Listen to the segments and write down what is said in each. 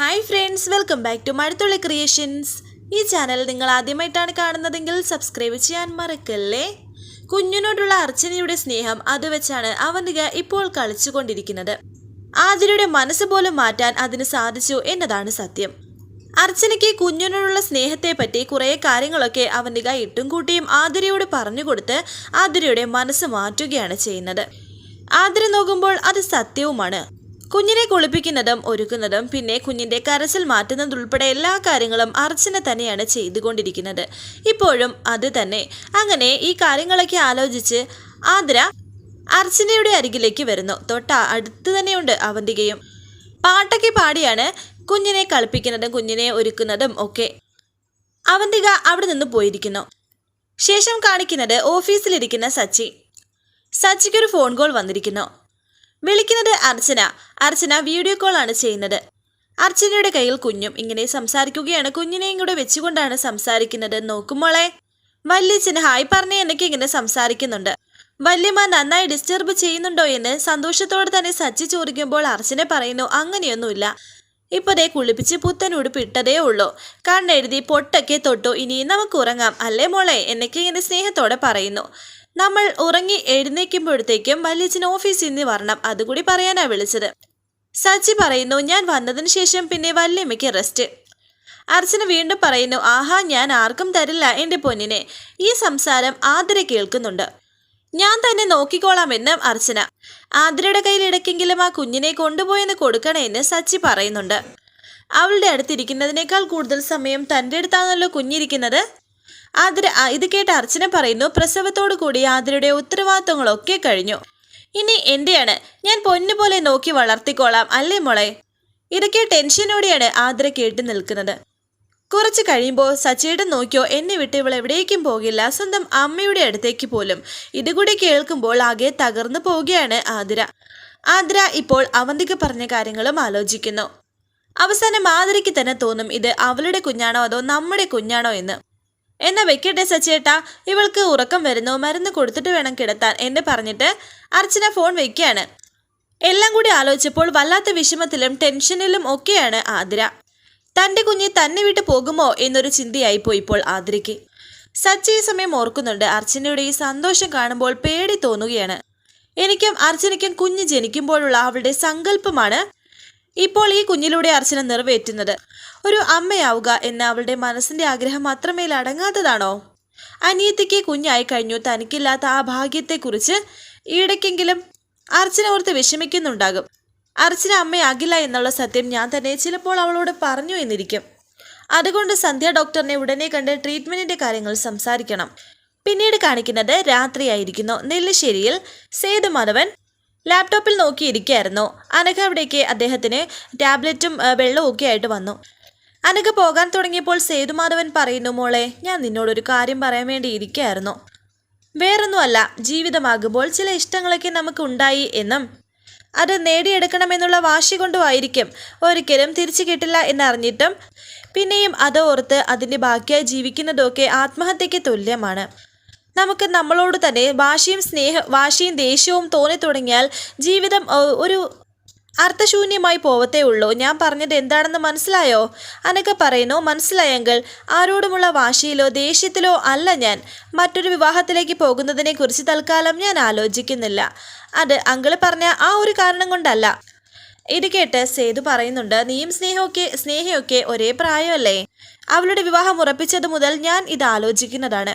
Hi friends welcome back to Mazhathulli creations ഈ channel നിങ്ങൾ ആദ്യമായിട്ടാണ് കാണുന്നതെങ്കിൽ സബ്സ്ക്രൈബ് ചെയ്യാൻ മറക്കല്ലേ? കുഞ്ഞിനോടുള്ള അർച്ചനയുടെ സ്നേഹം അത് വെച്ചാണ് അവന്തിക ഇപ്പോൾ കളിച്ചുകൊണ്ടിരിക്കുന്നത്. ആതിരയുടെ മനസ്സ് പോലും മാറ്റാൻ അതിന് സാധിച്ചു എന്നതാണ് സത്യം. അർച്ചനയ്ക്ക് കുഞ്ഞിനോടുള്ള സ്നേഹത്തെപ്പറ്റി കുറേ കാര്യങ്ങളൊക്കെ അവന്തിക ഇട്ടും കൂട്ടിയും ആതിരയോട് പറഞ്ഞുകൊടുത്ത് ആതിരയുടെ മനസ്സ് മാറ്റുകയാണ് ചെയ്യുന്നത്. ആതിര നോക്കുമ്പോൾ അത് സത്യവുമാണ്. കുഞ്ഞിനെ കുളിപ്പിക്കുന്നതും ഒരുക്കുന്നതും പിന്നെ കുഞ്ഞിന്റെ കരച്ചിൽ മാറ്റുന്നതുൾപ്പെടെ എല്ലാ കാര്യങ്ങളും അർച്ചന തന്നെയാണ് ചെയ്തുകൊണ്ടിരിക്കുന്നത്. ഇപ്പോഴും അത് തന്നെ. അങ്ങനെ ഈ കാര്യങ്ങളൊക്കെ ആലോചിച്ച് ആതിര അർച്ചനയുടെ അരികിലേക്ക് വരുന്നു. തൊട്ട അടുത്ത് തന്നെയുണ്ട് അവന്തികയും. പാട്ടൊക്കെ പാടിയാണ് കുഞ്ഞിനെ കളിപ്പിക്കുന്നതും കുഞ്ഞിനെ ഒരുക്കുന്നതും ഒക്കെ. അവന്തിക അവിടെ നിന്ന് പോയിരിക്കുന്നു. ശേഷം കാണിക്കുന്നത് ഓഫീസിലിരിക്കുന്ന സച്ചി. സച്ചിക്കൊരു ഫോൺ കോൾ വന്നിരിക്കുന്നു. വിളിക്കുന്നത് അർച്ചന. അർച്ചന വീഡിയോ കോൾ ആണ് ചെയ്യുന്നത്. അർച്ചനയുടെ കയ്യിൽ കുഞ്ഞും ഇങ്ങനെ സംസാരിക്കുകയാണ്. കുഞ്ഞിനെയും കൂടെ വെച്ചുകൊണ്ടാണ് സംസാരിക്കുന്നത്. നോക്കുമോളെ വല്യച്ഛന് ഹായ് പറഞ്ഞ എന്നൊക്കെ ഇങ്ങനെ സംസാരിക്കുന്നുണ്ട്. വല്യമ്മ നന്നായി ഡിസ്റ്റർബ് ചെയ്യുന്നുണ്ടോ എന്ന് സന്തോഷത്തോടെ തന്നെ സച്ചി ചോദിക്കുമ്പോൾ അർച്ചന പറയുന്നു അങ്ങനെയൊന്നുമില്ല. ഇപ്പൊ ദേ കുളിപ്പിച്ച് പുത്തൻ ഉടുപ്പ് ഇട്ടതേ ഉള്ളൂ. കണ്ണെഴുതി പൊട്ടൊക്കെ തൊട്ടു. ഇനി നമുക്ക് ഉറങ്ങാം. അല്ലേ മോളെ? എന്നൊക്കെ ഇങ്ങനെ സ്നേഹത്തോടെ പറയുന്നു. നമ്മൾ ഉറങ്ങി എഴുന്നേക്കുമ്പോഴത്തേക്കും വല്യച്ഛൻ ഓഫീസിൽ നിന്ന് വരണം അതുകൂടി പറയാനാ വിളിച്ചത്. സച്ചി പറയുന്നു ഞാൻ വന്നതിന് ശേഷം പിന്നെ വല്യമ്മയ്ക്ക് റെസ്റ്റ് അർച്ചന വീണ്ടും പറയുന്നു ആഹാ ഞാൻ ആർക്കും തരില്ല എന്റെ പൊന്നിനെ. ഈ സംസാരം ആതിര കേൾക്കുന്നുണ്ട്. ഞാൻ തന്നെ നോക്കിക്കോളാമെന്ന് അർച്ചന. ആതിരയുടെ കയ്യിൽ ഇടയ്ക്കെങ്കിലും ആ കുഞ്ഞിനെ കൊണ്ടുപോയെന്ന് കൊടുക്കണമെന്ന് സച്ചി പറയുന്നുണ്ട്. അവളുടെ അടുത്തിരിക്കുന്നതിനേക്കാൾ കൂടുതൽ സമയം തന്റെ അടുത്താണല്ലോ കുഞ്ഞിരിക്കുന്നത്. ആതിര ഇത് കേട്ട് അർച്ചന പറയുന്നു പ്രസവത്തോടു കൂടി ആതിരയുടെ ഉത്തരവാദിത്തങ്ങളൊക്കെ കഴിഞ്ഞു. ഇനി എന്റെയാണ്? ഞാൻ പൊന്നുപോലെ നോക്കി വളർത്തിക്കോളാം അല്ലേ മോളെ? ഇതൊക്കെ ടെൻഷനോടെയാണ് ആതിര കേട്ട് നിൽക്കുന്നത്. കുറച്ച് കഴിയുമ്പോൾ സച്ചേട്ടൻ നോക്കിയോ എന്നെ വിട്ട് ഇവൾ എവിടേക്കും പോകില്ല സ്വന്തം അമ്മയുടെ അടുത്തേക്ക് പോലും. ഇതുകൂടി കേൾക്കുമ്പോൾ ആകെ തകർന്നു പോവുകയാണ് ആതിര. ആതിര ഇപ്പോൾ അവന്തിക പറഞ്ഞ കാര്യങ്ങളും ആലോചിക്കുന്നു. അവസാനം ആതിരയ്ക്ക് തന്നെ തോന്നും ഇത് അവളുടെ കുഞ്ഞാണോ അതോ നമ്മുടെ കുഞ്ഞാണോ എന്ന്? എന്നാ വെക്കട്ടെ സച്ചേട്ടാ. ഇവൾക്ക് ഉറക്കം വരുന്നു. മരുന്ന് കൊടുത്തിട്ട് വേണം കിടത്താൻ എന്ന് പറഞ്ഞിട്ട് അർച്ചന ഫോൺ വെക്കുകയാണ്. എല്ലാം കൂടി ആലോചിച്ചപ്പോൾ വല്ലാത്ത വിഷമത്തിലും ടെൻഷനിലും ഒക്കെയാണ് ആതിര. തന്റെ കുഞ്ഞ് തന്നെ വിട്ടു പോകുമോ എന്നൊരു ചിന്തയായിപ്പോയി ഇപ്പോൾ ആതിരയ്ക്ക്. സച്ചി ഈ സമയം ഓർക്കുന്നുണ്ട്. അർച്ചനയുടെ ഈ സന്തോഷം കാണുമ്പോൾ പേടി തോന്നുകയാണ്. എനിക്കും അർച്ചനയ്ക്കും കുഞ്ഞ് ജനിക്കുമ്പോഴുള്ള അവളുടെ സങ്കല്പമാണ് ഇപ്പോൾ ഈ കുഞ്ഞിലൂടെ അർച്ചന നിറവേറ്റുന്നത്. ഒരു അമ്മയാവുക എന്ന അവളുടെ മനസ്സിന്റെ ആഗ്രഹം അത്രമേൽ അടങ്ങാത്തതാണോ? അനിയത്തിക്ക് കുഞ്ഞായി കഴിഞ്ഞു. തനിക്കില്ലാത്ത ആ ഭാഗ്യത്തെക്കുറിച്ച് ഈയിടയ്ക്കെങ്കിലും അർച്ചന ഓർത്ത് വിഷമിക്കുന്നുണ്ടാകും. അർച്ചന അമ്മയാകില്ല എന്നുള്ള സത്യം ഞാൻ തന്നെ ചിലപ്പോൾ അവളോട് പറഞ്ഞു എന്നിരിക്കും. അതുകൊണ്ട് സന്ധ്യ ഡോക്ടറിനെ ഉടനെ കണ്ട് ട്രീറ്റ്മെന്റിന്റെ കാര്യങ്ങൾ സംസാരിക്കണം. പിന്നീട് കാണിക്കുന്നത് രാത്രിയായിരിക്കുന്നു. നെല്ലിശ്ശേരിയിൽ സേതുമാധവൻ ലാപ്ടോപ്പിൽ നോക്കിയിരിക്കുകയായിരുന്നു അനഘ അവിടേക്ക് അദ്ദേഹത്തിന് ടാബ്ലറ്റും വെള്ളവും ഒക്കെ ആയിട്ട് വന്നു. അനഘ പോകാൻ തുടങ്ങിയപ്പോൾ സേതുമാധവൻ പറയുന്നു മോളെ ഞാൻ നിന്നോടൊരു കാര്യം പറയാൻ വേണ്ടി ഇരിക്കുകയായിരുന്നു വേറൊന്നുമല്ല ജീവിതമാകുമ്പോൾ ചില ഇഷ്ടങ്ങളൊക്കെ നമുക്ക് ഉണ്ടായി എന്നും അത് നേടിയെടുക്കണമെന്നുള്ള വാശി കൊണ്ടുമായിരിക്കും ഒരിക്കലും തിരിച്ചു കിട്ടില്ല എന്നറിഞ്ഞിട്ടും പിന്നെയും അത് ഓർത്ത് അതിന്റെ ബാക്കിയായി ജീവിക്കുന്നതൊക്കെ ആത്മഹത്യയ്ക്ക് തുല്യമാണ്. നമുക്ക് നമ്മളോട് തന്നെ വാശിയും സ്നേഹ വാശിയും ദേഷ്യവും തോന്നി തുടങ്ങിയാൽ ജീവിതം ഒരു അർത്ഥശൂന്യമായി പോവത്തേ ഉള്ളൂ. ഞാൻ പറഞ്ഞത് എന്താണെന്ന് മനസ്സിലായോ? അനക്ക പറയുന്നു മനസ്സിലായെങ്കിൽ ആരോടുമുള്ള വാശിയിലോ ദേഷ്യത്തിലോ അല്ല ഞാൻ. മറ്റൊരു വിവാഹത്തിലേക്ക് പോകുന്നതിനെ കുറിച്ച് തൽക്കാലം ഞാൻ ആലോചിക്കുന്നില്ല. അത് അങ്കിൾ പറഞ്ഞ ആ ഒരു കാരണം കൊണ്ടല്ല. ഇത് കേട്ട് സേതു പറയുന്നുണ്ട് നീയും സ്നേഹമൊക്കെ സ്നേഹയൊക്കെ ഒരേ പ്രായമല്ലേ? അവളുടെ വിവാഹം ഉറപ്പിച്ചത് മുതൽ ഞാൻ ഇത് ആലോചിക്കുന്നതാണ്.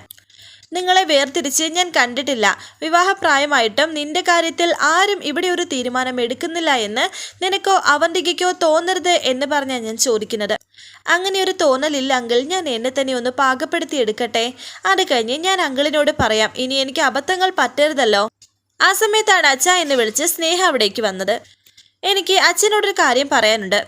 നിങ്ങളെ വേർതിരിച്ച് ഞാൻ കണ്ടിട്ടില്ല. വിവാഹപ്രായമായിട്ടും നിന്റെ കാര്യത്തിൽ ആരും ഇവിടെ ഒരു തീരുമാനം എടുക്കുന്നില്ല എന്ന് നിനക്കോ അവന്തികയ്ക്കോ തോന്നരുത് എന്ന് പറഞ്ഞാൽ ഞാൻ ചോദിക്കുന്നത്. അങ്ങനെ ഒരു തോന്നലില്ലെങ്കിൽ ഞാൻ എന്നെ തന്നെ ഒന്ന് പാകപ്പെടുത്തി എടുക്കട്ടെ? അത് കഴിഞ്ഞ് ഞാൻ അങ്കിളിനോട് പറയാം ഇനി എനിക്ക് അബദ്ധങ്ങൾ പറ്റരുതല്ലോ. ആ സമയത്താണ് അച്ഛ എന്ന് വിളിച്ച് സ്നേഹ അവിടേക്ക് വന്നത്. എനിക്ക് അച്ഛനോടൊരു കാര്യം പറയാനുണ്ട്.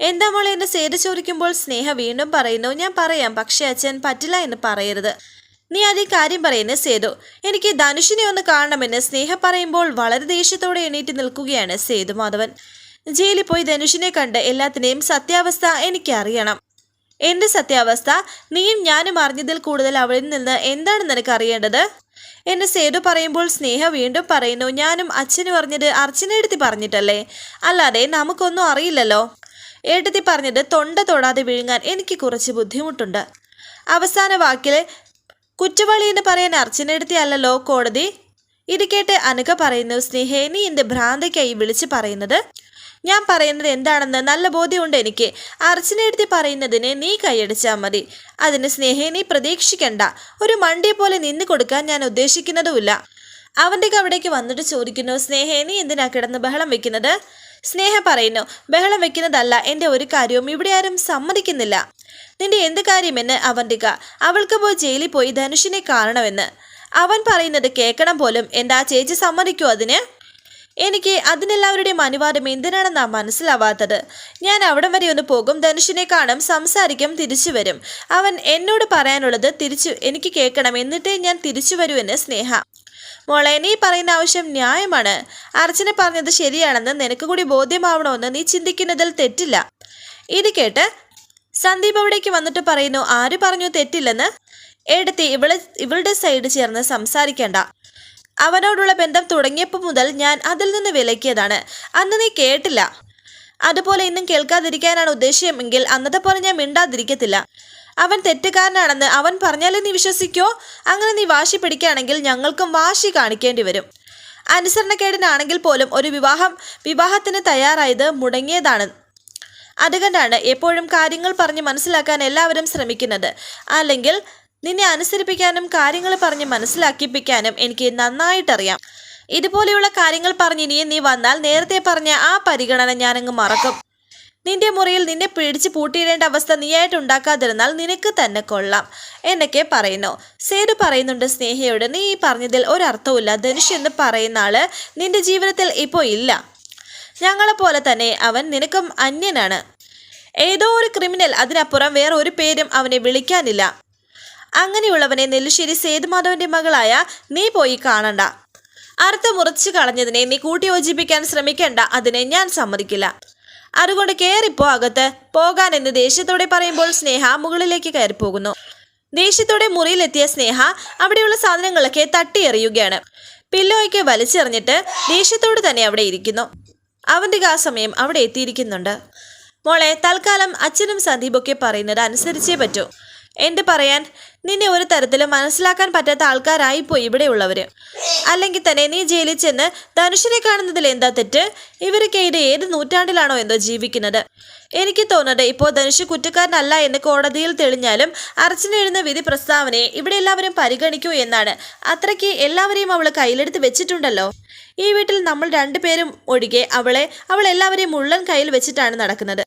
എന്താ മോളെ എന്നെ സേതു ചോദിക്കുമ്പോൾ സ്നേഹ വീണ്ടും പറയുന്നു. ഞാൻ പറയാം പക്ഷേ അച്ഛൻ പറ്റില്ല എന്ന് പറയരുത്. നീ അതേ കാര്യം പറയുന്ന സേതു. എനിക്ക് ധനുഷിനെ ഒന്ന് കാണണമെന്ന് സ്നേഹ പറയുമ്പോൾ വളരെ ദേഷ്യത്തോടെ എണീറ്റ് നിൽക്കുകയാണ് സേതു മാധവൻ. ജയിലിൽ പോയി ധനുഷിനെ കണ്ട് എല്ലാത്തിനെയും സത്യാവസ്ഥ എനിക്കറിയണം എന്റെ സത്യാവസ്ഥ? നീയും ഞാനും അറിഞ്ഞതിൽ കൂടുതൽ അവളിൽ നിന്ന് എന്താണ് നിനക്ക് അറിയേണ്ടത്? എന്ന് സേതു പറയുമ്പോൾ സ്നേഹ വീണ്ടും പറയുന്നു ഞാനും അച്ഛനും അറിഞ്ഞത് അർച്ചനയെടുത്തി പറഞ്ഞിട്ടല്ലേ? അല്ലാതെ നമുക്കൊന്നും അറിയില്ലല്ലോ. ഏട്ടത്തി പറഞ്ഞത് തൊണ്ട തൊടാതെ വിഴുങ്ങാൻ എനിക്ക് കുറച്ച് ബുദ്ധിമുട്ടുണ്ട്. അവസാന വാക്കിൽ കുറ്റവാളി എന്ന് പറയാൻ അർച്ചനയെടുത്തിയല്ലോ കോടതി? ഇത് കേട്ട് അനുക പറയുന്നു സ്നേഹേ നീ എന്റെ ഭ്രാന്തയ്ക്കായി വിളിച്ച് പറയുന്നത്. ഞാൻ പറയുന്നത് എന്താണെന്ന് നല്ല ബോധ്യമുണ്ട് എനിക്ക്. അർച്ചനയെടുത്തി പറയുന്നതിനെ നീ കൈയടിച്ചാൽ മതി. അതിന് സ്നേഹേ നീ പ്രതീക്ഷിക്കണ്ട. ഒരു മണ്ടിയെ പോലെ നിന്ന് കൊടുക്കാൻ ഞാൻ ഉദ്ദേശിക്കുന്നതുമില്ല. അവന്റെ അവിടേക്ക് വന്നിട്ട് ചോദിക്കുന്നു സ്നേഹേ നീ എന്തിനാ കിടന്ന് ബഹളം വെക്കുന്നത്? സ്നേഹ പറയുന്നു ബഹളം വെക്കുന്നതല്ല എന്റെ ഒരു കാര്യവും ഇവിടെ ആരും സമ്മതിക്കുന്നില്ല. നിന്റെ എന്ത് കാര്യമെന്ന് അവന്തിക. അവൾക്ക് പോയി ജയിലിൽ പോയി ധനുഷിനെ കാണണമെന്ന്. അവൻ പറയുന്നത് കേൾക്കണം പോലും. എന്താ ചേച്ചി സമ്മതിക്കൂ അതിന്? എനിക്ക് അതിനെല്ലാവരുടെയും അനുവാദം എന്തിനാണെന്നാ മനസ്സിലാവാത്തത്. ഞാൻ അവിടം വരെ ഒന്ന് പോകും. ധനുഷിനെ കാണും. സംസാരിക്കും. തിരിച്ചു വരും. അവൻ എന്നോട് പറയാനുള്ളത് തിരിച്ചു എനിക്ക് കേൾക്കണം. എന്നിട്ടേ ഞാൻ തിരിച്ചു വരൂ എന്ന് സ്നേഹ. മോളെ നീ പറയുന്ന ആവശ്യം ന്യായമാണ്. അർച്ചന പറഞ്ഞത് ശരിയാണെന്ന് നിനക്ക് കൂടി ബോധ്യമാവണമെന്ന് നീ ചിന്തിക്കുന്നതിൽ തെറ്റില്ല. ഇത് കേട്ട് സന്ദീപ് അവിടേക്ക് വന്നിട്ട് പറയുന്നു ആര് പറഞ്ഞു തെറ്റില്ലെന്ന്? എടുത്തി ഇവളെ ഇവളുടെ സൈഡ് ചേർന്ന് സംസാരിക്കേണ്ട. അവനോടുള്ള ബന്ധം തുടങ്ങിയപ്പോൾ മുതൽ ഞാൻ അതിൽ നിന്ന് വിലക്കിയതാണ്. അന്ന് നീ കേട്ടില്ല. അതുപോലെ ഇന്നും കേൾക്കാതിരിക്കാനാണ് ഉദ്ദേശ്യമെങ്കിൽ അന്നത്തെ പോലെ ഞാൻ മിണ്ടാതിരിക്കത്തില്ല. അവൻ തെറ്റുകാരനാണെന്ന് അവൻ പറഞ്ഞാലും നീ വിശ്വസിക്കോ. അങ്ങനെ നീ വാശി പിടിക്കുകയാണെങ്കിൽ ഞങ്ങൾക്കും വാശി കാണിക്കേണ്ടി വരും. അനുസരണക്കേടിനാണെങ്കിൽ പോലും ഒരു വിവാഹം വിവാഹത്തിന് തയ്യാറായത് മുടങ്ങിയതാണ്. അതുകൊണ്ടാണ് എപ്പോഴും കാര്യങ്ങൾ പറഞ്ഞ് മനസ്സിലാക്കാൻ എല്ലാവരും ശ്രമിക്കുന്നത്. അല്ലെങ്കിൽ നിന്നെ അനുസരിപ്പിക്കാനും കാര്യങ്ങൾ പറഞ്ഞ് മനസ്സിലാക്കിപ്പിക്കാനും എനിക്ക് നന്നായിട്ടറിയാം. ഇതുപോലെയുള്ള കാര്യങ്ങൾ പറഞ്ഞ് ഇനിയും നീ വന്നാൽ നേരത്തെ പറഞ്ഞ ആ പരിഗണന ഞാനങ്ങ് മറക്കും. നിന്റെ മുറിയിൽ നിന്നെ പിടിച്ച് പൂട്ടിയിടേണ്ട അവസ്ഥ നീയായിട്ട് ഉണ്ടാക്കാതിരുന്നാൽ നിനക്ക് തന്നെ കൊള്ളാം. എന്നൊക്കെ പറയുന്നു. സേതു പറയുന്നുണ്ട് സ്നേഹയോട് നീ ഈ പറഞ്ഞതിൽ ഒരർത്ഥവുമില്ല ധനുഷ് എന്ന് പറയുന്ന ആൾ നിന്റെ ജീവിതത്തിൽ ഇപ്പോൾ ഇല്ല. ഞങ്ങളെപ്പോലെ തന്നെ അവൻ നിനക്കും അന്യനാണ്. ഏതോ ഒരു ക്രിമിനൽ അതിനപ്പുറം വേറെ ഒരു പേരും അവനെ വിളിക്കാനില്ല. അങ്ങനെയുള്ളവനെ നെല്ലുശ്ശേരി സേതുമാധവന്റെ മകളായ നീ പോയി കാണണ്ട. അർത്ഥം മുറിച്ചു കളഞ്ഞതിനെ നീ കൂട്ടിയോജിപ്പിക്കാൻ ശ്രമിക്കേണ്ട. അതിനെ ഞാൻ സമ്മതിക്കില്ല. അതുകൊണ്ട് കയറിപ്പോ അകത്ത്. പോകാൻ എന്ന് ദേഷ്യത്തോടെ പറയുമ്പോൾ സ്നേഹ മുകളിലേക്ക് കയറിപ്പോകുന്നു. ദേഷ്യത്തോടെ മുറിയിലെത്തിയ സ്നേഹ അവിടെയുള്ള സാധനങ്ങളൊക്കെ തട്ടിയെറിയുകയാണ്. പില്ലോയ്ക്ക് വലിച്ചെറിഞ്ഞിട്ട് ദേഷ്യത്തോട് തന്നെ അവിടെ ഇരിക്കുന്നു. അവന്റെ ആ സമയം അവിടെ എത്തിയിരിക്കുന്നുണ്ട്. മോളെ തൽക്കാലം അച്ഛനും സന്ദീപൊക്കെ പറയുന്നത് അനുസരിച്ചേ പറ്റൂ. എന്ത് പറയാൻ? നിന്നെ ഒരു തരത്തിലും മനസ്സിലാക്കാൻ പറ്റാത്ത ആൾക്കാരായിപ്പോയി ഇവിടെയുള്ളവർ അല്ലെങ്കിൽ തന്നെ നീ ജയിലിൽ ചെന്ന് ധനുഷിനെ കാണുന്നതിൽ എന്താ തെറ്റ്? ഇവരൊക്കെ ഇത് ഏത് നൂറ്റാണ്ടിലാണോ എന്തോ ജീവിക്കുന്നത്? എനിക്ക് തോന്നുന്നത് ഇപ്പോൾ ധനുഷ് കുറ്റക്കാരനല്ല എന്ന് കോടതിയിൽ തെളിഞ്ഞാലും അർച്ചനെഴുന്ന വിധി പ്രസ്താവനയെ ഇവിടെ എല്ലാവരും പരിഗണിക്കൂ എന്നാണ്. അത്രയ്ക്ക് എല്ലാവരെയും അവൾ കയ്യിലെടുത്ത് വെച്ചിട്ടുണ്ടല്ലോ. ഈ വീട്ടിൽ നമ്മൾ രണ്ടുപേരും ഒഴികെ അവളെ അവൾ എല്ലാവരെയും മുള്ളൻ കയ്യിൽ വെച്ചിട്ടാണ് നടക്കുന്നത്.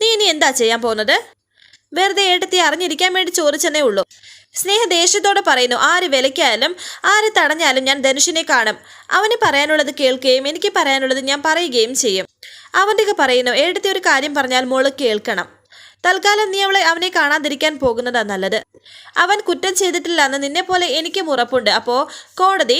നീ ഇനി എന്താ ചെയ്യാൻ പോകുന്നത്? വെറുതെ ഏട്ടത്തി അറിഞ്ഞിരിക്കാൻ വേണ്ടി ചോദിച്ചെന്നേ ഉള്ളൂ. സ്നേഹ ദേഷ്യത്തോടെ പറയുന്നു ആര് വിലയ്ക്കായാലും ആര് തടഞ്ഞാലും ഞാൻ ധനുഷിനെ കാണും. അവന് പറയാനുള്ളത് കേൾക്കുകയും എനിക്ക് പറയാനുള്ളത് ഞാൻ പറയുകയും ചെയ്യും. അവന്റെ പറയുന്നു ഏട്ടത്തി ഒരു കാര്യം പറഞ്ഞാൽ മോൾ കേൾക്കണം. തൽക്കാലം നീ അവളെ അവനെ കാണാതിരിക്കാൻ പോകുന്നതാ നല്ലത്. അവൻ കുറ്റം ചെയ്തിട്ടില്ലെന്ന് നിന്നെ പോലെ എനിക്കും ഉറപ്പുണ്ട്. അപ്പോൾ കോടതി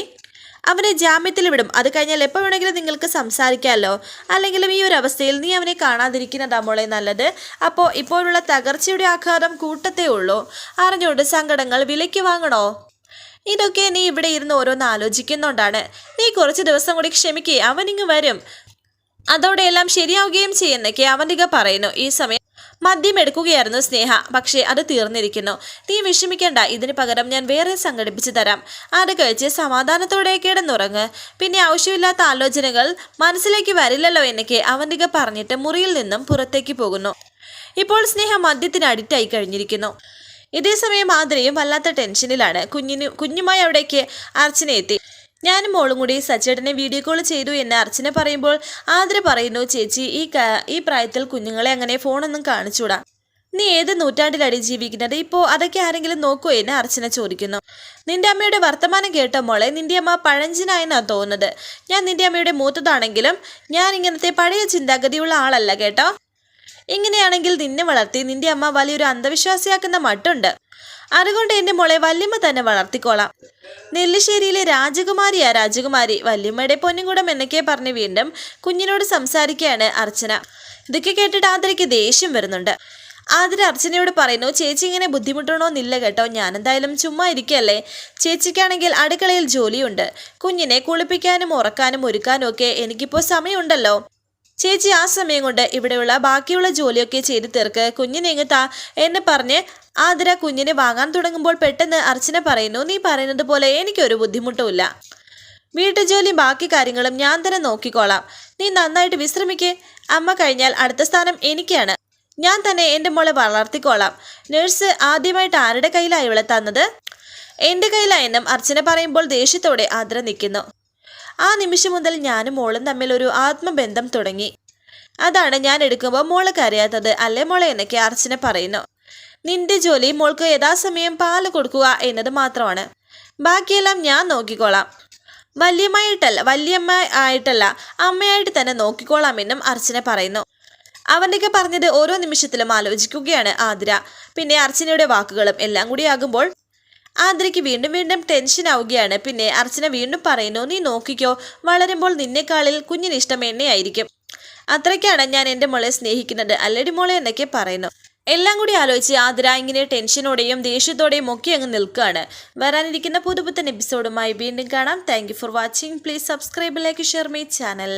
അവനെ ജാമ്യത്തിൽ വിടും. അത് കഴിഞ്ഞാൽ എപ്പോൾ വേണമെങ്കിലും നിങ്ങൾക്ക് സംസാരിക്കാമല്ലോ അല്ലെങ്കിലും ഈ ഒരു അവസ്ഥയിൽ നീ അവനെ കാണാതിരിക്കുന്നതാ മോളെ നല്ലത്. അപ്പോൾ ഇപ്പോഴുള്ള തകർച്ചയുടെ ആഘാതം കൂട്ടത്തേ ഉള്ളൂ. അറിഞ്ഞുകൊണ്ട് സങ്കടങ്ങൾ വിലയ്ക്ക് വാങ്ങണോ? ഇതൊക്കെ നീ ഇവിടെ ഇരുന്ന് ഓരോന്ന് ആലോചിക്കുന്നുണ്ടാണ്. നീ കുറച്ച് ദിവസം കൂടി ക്ഷമിക്കേ. അവനിങ്ങ് വരും. അതോടെ എല്ലാം ശരിയാവുകയും ചെയ്യുന്നൊക്കെ അവന്റെ പറയുന്നു. ഈ സമയം മദ്യം എടുക്കുകയായിരുന്നു സ്നേഹ. പക്ഷേ അത് തീർന്നിരിക്കുന്നു. നീ വിഷമിക്കേണ്ട. ഇതിന് പകരം ഞാൻ വേറെ സംഘടിപ്പിച്ചു തരാം. അത് കഴിച്ച് സമാധാനത്തോടെ കിടന്നുറങ്ങ്. പിന്നെ ആവശ്യമില്ലാത്ത ആലോചനകൾ മനസ്സിലേക്ക് വരില്ലല്ലോ എന്നൊക്കെ അവന്തിക പറഞ്ഞിട്ട് മുറിയിൽ നിന്നും പുറത്തേക്ക് പോകുന്നു. ഇപ്പോൾ സ്നേഹ മദ്യത്തിന് അഡിക്റ്റായി കഴിഞ്ഞിരിക്കുന്നു. ഇതേസമയം ആതിരയും വല്ലാത്ത ടെൻഷനിലാണ്. കുഞ്ഞിന് കുഞ്ഞുമായി അവിടേക്ക് അർച്ചന എത്തി ഞാനും മോളും കൂടി സച്ചേട്ടനെ വീഡിയോ കോൾ ചെയ്തു എന്ന് അർച്ചന പറയുമ്പോൾ ആതിര പറയുന്നു ചേച്ചി ഈ ഈ പ്രായത്തിൽ കുഞ്ഞുങ്ങളെ അങ്ങനെ ഫോണൊന്നും കാണിച്ചൂടാ. നീ ഏത് നൂറ്റാണ്ടിലടി ജീവിക്കുന്നത്? ഇപ്പോൾ അതൊക്കെ ആരെങ്കിലും നോക്കുമോ എന്ന് അർച്ചന ചോദിക്കുന്നു. നിന്റെ അമ്മയുടെ വർത്തമാനം കേട്ട മോളെ. നിന്റെ അമ്മ പഴഞ്ചനായെന്നാണ് തോന്നുന്നത്. ഞാൻ നിന്റെ അമ്മയുടെ മൂത്തതാണെങ്കിലും ഞാൻ ഇങ്ങനത്തെ പഴയ ചിന്താഗതിയുള്ള ആളല്ല കേട്ടോ. ഇങ്ങനെയാണെങ്കിൽ നിന്നെ വളർത്തി നിന്റെ അമ്മ വലിയൊരു അന്ധവിശ്വാസിയാക്കുന്ന മട്ടുണ്ട്. അതുകൊണ്ട് എന്റെ മോളെ വല്യമ്മ തന്നെ വളർത്തിക്കോളാം. നെല്ലിശ്ശേരിയിലെ രാജകുമാരിയാ രാജകുമാരി. വല്യമ്മയുടെ പൊന്നുകൂടം എന്നൊക്കെ പറഞ്ഞ് വീണ്ടും കുഞ്ഞിനോട് സംസാരിക്കുകയാണ് അർച്ചന. ഇതൊക്കെ കേട്ടിട്ട് ആതിരയ്ക്ക് ദേഷ്യം വരുന്നുണ്ട്. ആതിര അർച്ചനയോട് പറയുന്നു ചേച്ചി ഇങ്ങനെ ബുദ്ധിമുട്ടണോ ബുദ്ധിമുട്ടണമെന്നില്ല കേട്ടോ. ഞാനെന്തായാലും ചുമ്മാ ഇരിക്കല്ലേ ചേച്ചിക്കാണെങ്കിൽ അടുക്കളയിൽ ജോലിയുണ്ട്. കുഞ്ഞിനെ കുളിപ്പിക്കാനും ഉറക്കാനും ഒരുക്കാനും ഒക്കെ എനിക്കിപ്പോൾ സമയമുണ്ടല്ലോ. ചേച്ചി ആ സമയം കൊണ്ട് ഇവിടെയുള്ള ബാക്കിയുള്ള ജോലിയൊക്കെ ചെയ്തു തീർക്ക്. കുഞ്ഞിനെങ്ങത്താ എന്ന് പറഞ്ഞ് ആതിര കുഞ്ഞിനെ വാങ്ങാൻ തുടങ്ങുമ്പോൾ പെട്ടെന്ന് അർച്ചന പറയുന്നു നീ പറയുന്നത് പോലെ എനിക്കൊരു ബുദ്ധിമുട്ടുമില്ല. വീട്ടുജോലി ബാക്കി കാര്യങ്ങളും ഞാൻ തന്നെ നോക്കിക്കോളാം. നീ നന്നായിട്ട് വിശ്രമിക്ക്. അമ്മ കഴിഞ്ഞാൽ അടുത്ത സ്ഥാനം എനിക്കാണ്. ഞാൻ തന്നെ എന്റെ മോളെ വളർത്തിക്കോളാം. നഴ്സ് ആദ്യമായിട്ട് ആരുടെ കയ്യിലാണ് ഇവളെ തന്നത്? എന്റെ കയ്യിലായെന്നും അർച്ചന പറയുമ്പോൾ ദേഷ്യത്തോടെ ആതിര നിൽക്കുന്നു. ആ നിമിഷം മുതൽ ഞാനും മോളും തമ്മിൽ ഒരു ആത്മബന്ധം തുടങ്ങി. അതാണ് ഞാൻ എടുക്കുമ്പോൾ മോളെ കരയാത്തത് അല്ലേ മോളെ? എന്നൊക്കെ അർച്ചന പറയുന്നു. നിന്റെ ജോലി മോൾക്ക് യഥാസമയം പാൽ കൊടുക്കുക എന്നത് മാത്രമാണ്. ബാക്കിയെല്ലാം ഞാൻ നോക്കിക്കോളാം. വല്യമ്മയായിട്ടല്ല വല്യമ്മ ആയിട്ടല്ല അമ്മയായിട്ട് തന്നെ നോക്കിക്കോളാമെന്നും അർച്ചന പറയുന്നു. അവന്റെയൊക്കെ പറഞ്ഞത് ഓരോ നിമിഷത്തിലും ആലോചിക്കുകയാണ് ആതിര. പിന്നെ അർച്ചനയുടെ വാക്കുകളും എല്ലാം കൂടി ആകുമ്പോൾ ആതിരയ്ക്ക് വീണ്ടും വീണ്ടും ടെൻഷൻ ആവുകയാണ്. പിന്നെ അർച്ചന വീണ്ടും പറയുന്നു നീ നോക്കിക്കോ വളരുമ്പോൾ നിന്നെക്കാളിൽ കുഞ്ഞിന് ഇഷ്ടം എന്നെയായിരിക്കും. അത്രയ്ക്കാണ് ഞാൻ എന്റെ മോളെ സ്നേഹിക്കുന്നത്. അല്ലടി മോളെ എന്നൊക്കെ പറയുന്നു. എല്ലാം കൂടി ആലോചിച്ച് ആതിര ഇങ്ങനെ ടെൻഷനോടെയും ദേഷ്യത്തോടെയും ഒക്കെ അങ്ങ് നിൽക്കുകയാണ്. വരാനിരിക്കുന്ന പുതുപുത്തൻ എപ്പിസോഡുമായി വീണ്ടും കാണാം. Thank for watching please subscribe like share my channel